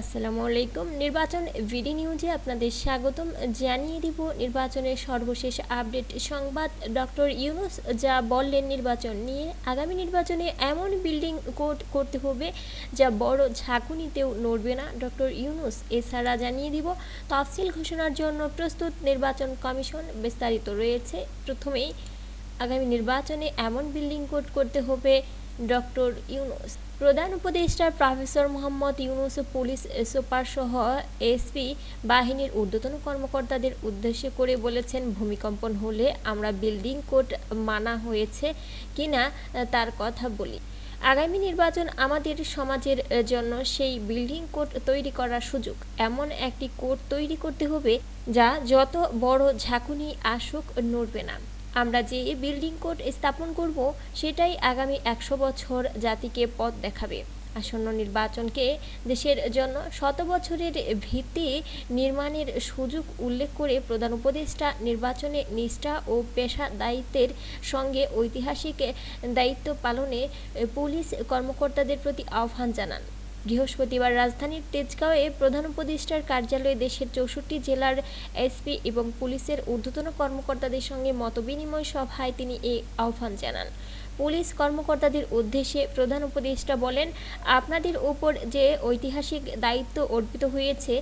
আসসালামু আলাইকুম। নির্বাচন ভিডি নিউজে আপনাদের স্বাগতম। জানিয়ে দিব নির্বাচনের সর্বশেষ আপডেট সংবাদ। ডক্টর ইউনুস যা বললেন নির্বাচন নিয়ে, আগামী নির্বাচনে এমন বিল্ডিং কোড করতে হবে যা বড় ঝাঁকুনিতেও নড়বে না। ডক্টর ইউনুস এছাড়া জানিয়ে দিব, তফসিল ঘোষণার জন্য প্রস্তুত নির্বাচন কমিশন বিস্তারিত রয়েছে। প্রথমেই, আগামী নির্বাচনে এমন বিল্ডিং কোড করতে হবে ডক্টর ইউনুস। প্রধান উপদেষ্টা professor Mohammad Yunus police super সহ এসপি বাহিনীর ঊর্ধ্বতন কর্মকর্তাদের উদ্দেশ্য করে বলেছেন, ভূমিকম্পন হলে আমরা বিল্ডিং কোড মানা হয়েছে কিনা, তার কথা বলি। আগামী নির্বাচন আমাদের সমাজের জন্য সেই বিল্ডিং কোড তৈরি করার সুযোগ। এমন একটি কোড তৈরি করতে হবে যা যত বড় ঝাঁকুনি আসুক, নড়বে না। আমরা যে বিল্ডিং কোড স্থাপন করব, সেটাই আগামী একশো বছর জাতিকে পথ দেখাবে। আসন্ন নির্বাচনকে দেশের জন্য শত বছরের ভিত্তি নির্মাণের সুযোগ উল্লেখ করে প্রধান উপদেষ্টা নির্বাচনে নিষ্ঠা ও পেশা দায়িত্বের সঙ্গে ঐতিহাসিক দায়িত্ব পালনে পুলিশ কর্মকর্তাদের প্রতি আহ্বান জানান। বৃহস্পতিবার রাজধানীর তেজগাঁওয়ে প্রধান উপদেষ্টার কার্যালয়ে দেশের চৌষট্টি জেলার এসপি এবং পুলিশের ঊর্ধ্বতন কর্মকর্তাদের সঙ্গে মতবিনিময় সভায় তিনি এই আহ্বান জানান। পুলিশ কর্মকর্তাদের উদ্দেশ্যে প্রধান উপদেষ্টা বলেন, আপনাদের উপর যে ঐতিহাসিক দায়িত্ব অর্পিত হয়েছে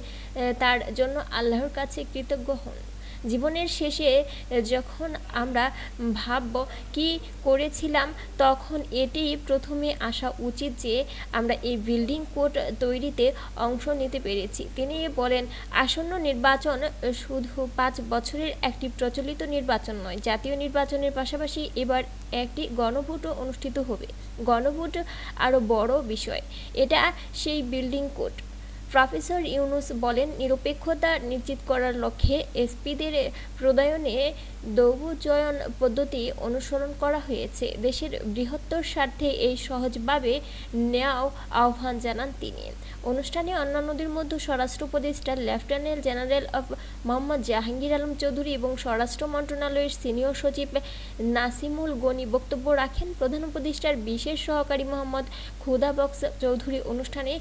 তার জন্য আল্লাহর কাছে কৃতজ্ঞ হন। জীবনের শেষে যখন আমরা ভাবব কি করেছিলাম, তখন এটি প্রথমে আসা উচিত যে আমরা এই বিল্ডিং কোড তৈরিতে অংশ নিতে পেরেছি। তিনি বলেন, আসন্ন নির্বাচন শুধু পাঁচ বছরের একটি প্রচলিত নির্বাচন নয়, জাতীয় নির্বাচনের পাশাপাশি এবার একটি গণভোটও অনুষ্ঠিত হবে। গণভোট আরও বড় বিষয়। এটা সেই বিল্ডিং কোড। প্রফেসর ইউনুস বলেন, নিরপেক্ষতা নিশ্চিত করার লক্ষ্যে এসপিদের প্রদায়নে দৌবচয়ন পদ্ধতি অনুসরণ করা হয়েছে। দেশের বৃহত্তর স্বার্থে এই সহজভাবে নেওয়াও আহ্বান জানান তিনি। অনুষ্ঠানে অন্যান্যদের মধ্যে স্বরাষ্ট্র উপদেষ্টা, লেফটেন্যান্ট জেনারেল অফ মোহাম্মদ জাহাঙ্গীর আলম চৌধুরী এবং স্বরাষ্ট্র মন্ত্রণালয়ের সিনিয়র সচিব নাসিমুল গনি বক্তব্য রাখেন। প্রধান উপদেষ্টার বিশেষ সহকারী মোহাম্মদ খুদা বক্স চৌধুরী অনুষ্ঠানে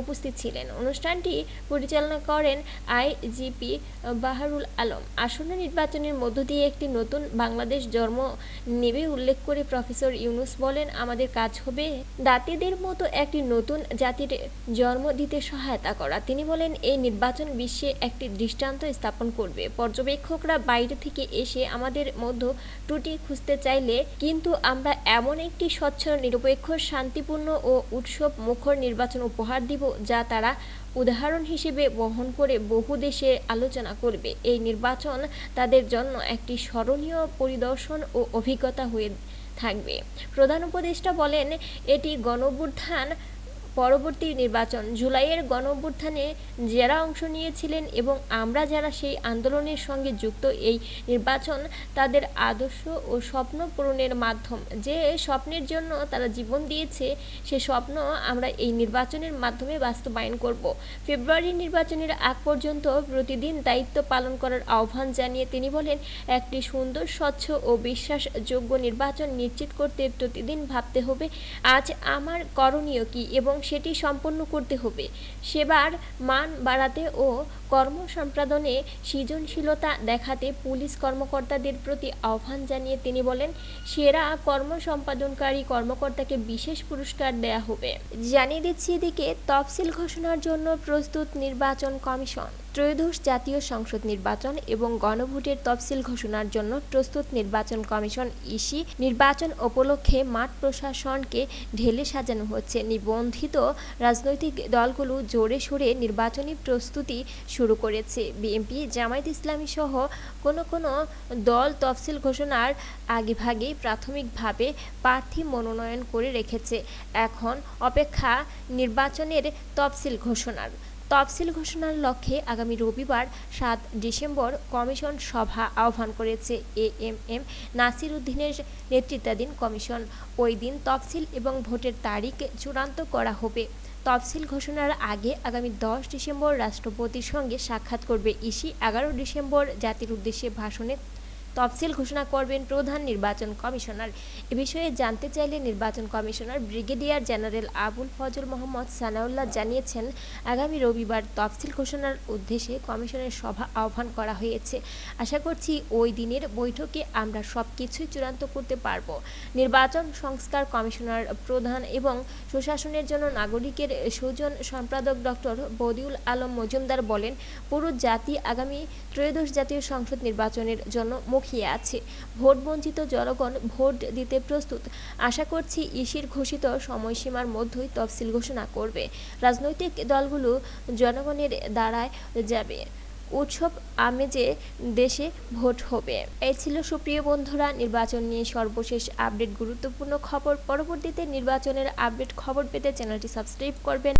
উপস্থিত ছিলেন। অনুষ্ঠানটি পরিচালনা করেন আইজিপি বাহারুল আলম। আসন্ন নির্বাচনের মধ্য দিয়ে একটি নতুন বাংলাদেশ জন্ম নেবে উল্লেখ করে প্রফেসর ইউনুস বলেন, আমাদের কাজ হবে দাতিদের মতো একটি নতুন জাতির জন্ম দিতে সহায়তা করা। তিনি বলেন, এই নির্বাচন বিশ্বে একটি দৃষ্টান্ত স্থাপন করবে। পর্যবেক্ষকরা বাইরে থেকে এসে আমাদের মধ্যে ত্রুটি খুঁজতে চাইলে কিন্তু আমরা এমন একটি স্বচ্ছ, নিরপেক্ষ, শান্তিপূর্ণ ও উৎসব মুখর নির্বাচন উপহার দিব যা তারা উদাহরণ হিসেবে বহন করে বহু দেশে আলোচনা করবে। এই নির্বাচন তাদের জন্য একটি স্মরণীয় পরিদর্শন ও অভিজ্ঞতা হয়ে থাকবে। প্রধান উপদেষ্টা বলেন, এটি গণঅভ্যুত্থান পরবর্তী নির্বাচন জুলাইয়ের গণঅভ্যুত্থানে যারা অংশ নিয়েছিলেন এবং আমরা যারা সেই আন্দোলনের সঙ্গে যুক্ত এই নির্বাচন তাদের আদর্শ ও স্বপ্ন পূরণের মাধ্যম। যে স্বপ্নের জন্য তারা জীবন দিয়েছে, সে স্বপ্ন আমরা এই নির্বাচনের মাধ্যমে বাস্তবায়ন করব। ফেব্রুয়ারি নির্বাচনের আগ পর্যন্ত প্রতিদিন দায়িত্ব পালন করার আহ্বান জানিয়ে তিনি বলেন, একটি সুন্দর, স্বচ্ছ ও বিশ্বাসযোগ্য নির্বাচন নিশ্চিত করতে প্রতিদিন ভাবতে হবে, আজ আমার করণীয় কি এবং সেটি সম্পন্ন করতে হবে। সেবার মান বাড়াতে ও কর্ম সম্পাদনে সৃজনশীলতা দেখাতে পুলিশ কর্মকর্তাদের প্রতি আহ্বান জানিয়ে তিনি বলেন, সেরা কর্ম সম্পাদনকারী কর্মকর্তাকে বিশেষ পুরস্কার দেয়া হবে। জানিয়ে দিচ্ছি এদিকে, তফসিল ঘোষণার জন্য প্রস্তুত নির্বাচন কমিশন, ত্রয়োদশ জাতীয় সংসদ নির্বাচন এবং গণভোটের তফসিল ঘোষণার জন্য প্রস্তুত নির্বাচন কমিশন ইসি নির্বাচন উপলক্ষে মাঠ প্রশাসনকে ঢেলে সাজানো হচ্ছে। নিবন্ধিত রাজনৈতিক দলগুলো জোরে সোরে নির্বাচনী প্রস্তুতি শুরু করেছে বিএনপি, জামায়াত ইসলামী সহ কোনো কোনো দল তফসিল ঘোষণার আগেভাগেই প্রাথমিকভাবে প্রার্থী মনোনয়ন করে রেখেছে। এখন অপেক্ষা নির্বাচনের তফসিল ঘোষণার। তফসিল ঘোষণার লক্ষ্যে আগামী রবিবার সাত ডিসেম্বর কমিশন সভা আহ্বান করেছে এ এম এম নাসির উদ্দিনের নেতৃত্বাধীন কমিশন। ওই দিন তফসিল এবং ভোটের তারিখ চূড়ান্ত করা হবে। তফসিল ঘোষণার আগে আগামী দশ ডিসেম্বর রাষ্ট্রপতির সঙ্গে সাক্ষাৎ করবে ইসি। এগারো ডিসেম্বর জাতির উদ্দেশ্যে ভাষণে তফসিল ঘোষণা করবেন প্রধান নির্বাচন কমিশনার। এ বিষয়ে জানতে চাইলে নির্বাচন commissioner brigadier general Abul Fazal Mohammad Sanaullah জানিয়েছেন, আগামী রবিবার তফসিল ঘোষণার উদ্দেশ্যে কমিশনের সভা আহ্বান করা হয়েছে। আশা করছি ওই দিনের বৈঠকে আমরা সব কিছুই চূড়ান্ত করতে পারব। নির্বাচন সংস্কার কমিশনার প্রধান এবং সুশাসনের জন্য নাগরিকের সুজন সম্পাদক ডক্টর বদিউল আলম মজুমদার বলেন, পুরো জাতি আগামী ত্রয়োদশ জাতীয় সংসদ নির্বাচনের জন্য মুখিয়ে আছে। ভোট বঞ্চিত জনগণ ভোট দিতে প্রস্তুত। আশা করছি ইসির ঘোষিত সময়সীমার মধ্যেই তফসিল ঘোষণা করবে। রাজনৈতিক দলগুলো জনগণের দ্বারায় যাবে। উৎসব আমেজে দেশে ভোট হবে। এই ছিল সুপ্রিয় বন্ধুরা, নির্বাচন নিয়ে সর্বশেষ আপডেট গুরুত্বপূর্ণ খবর। পরবর্তীতে নির্বাচনের আপডেট খবর পেতে চ্যানেলটি সাবস্ক্রাইব করবেন।